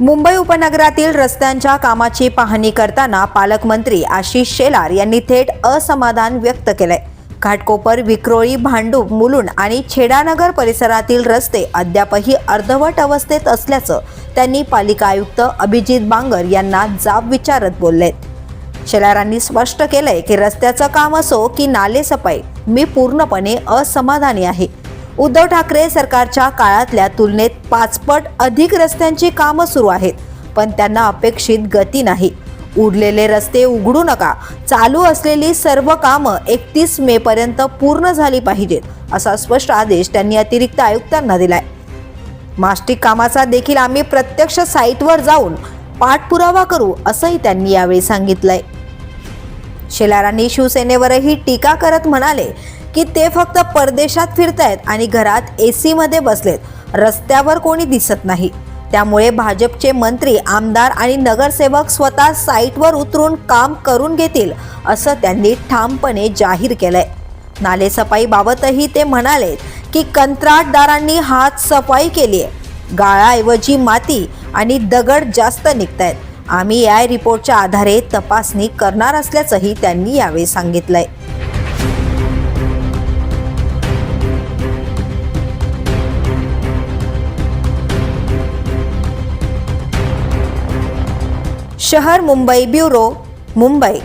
मुंबई उपनगरातील रस्त्यांच्या कामाची पाहणी करताना पालकमंत्री आशिष शेलार यांनी थेट असमाधान व्यक्त केलंय. घाटकोपर विक्रोळी भांडूप मुलुंड आणि छेडानगर परिसरातील रस्ते अद्यापही अर्धवट अवस्थेत असल्याचं त्यांनी पालिका आयुक्त अभिजित बांगर यांना जाब विचारत बोललेत. शेलारांनी स्पष्ट केलंय की रस्त्याचं काम असो की नाले सफाई मी पूर्णपणे असमाधानी आहे. उद्धव ठाकरे सरकारच्या काळातल्या तुलनेत पाचपट अधिक रस्त्यांची कामं सुरू आहेत पण त्यांना अपेक्षित गती नाही. उडलेले रस्ते उघडू नका. चालू असलेली सर्व कामं एकतीस मे पर्यंत पूर्ण झाली पाहिजेत असा स्पष्ट आदेश त्यांनी अतिरिक्त आयुक्तांना दिलाय. मास्टिक कामाचा देखील आम्ही प्रत्यक्ष साईटवर जाऊन पाठपुरावा करू असंही त्यांनी यावेळी सांगितलंय. शेलारांनी शिवसेनेवरही टीका करत म्हणाले की ते फक्त परदेशात फिरतायत आणि घरात एसी मध्ये बसलेत. रस्त्यावर कोणी दिसत नाही. त्यामुळे भाजपचे मंत्री आमदार आणि नगरसेवक स्वतः साईटवर उतरून काम करून घेतील असं त्यांनी ठामपणे जाहीर केलंय. नालेसफाईबाबतही ते म्हणाले की कंत्राटदारांनी हात सफाई केली आहे गाळाऐवजी माती आणि दगड जास्त निघतायत. आम्ही या रिपोर्टच्या आधारे तपासणी करणार असल्याचंही त्यांनी यावेळी सांगितलंय. शहर मुंबई ब्युरो मुंबई.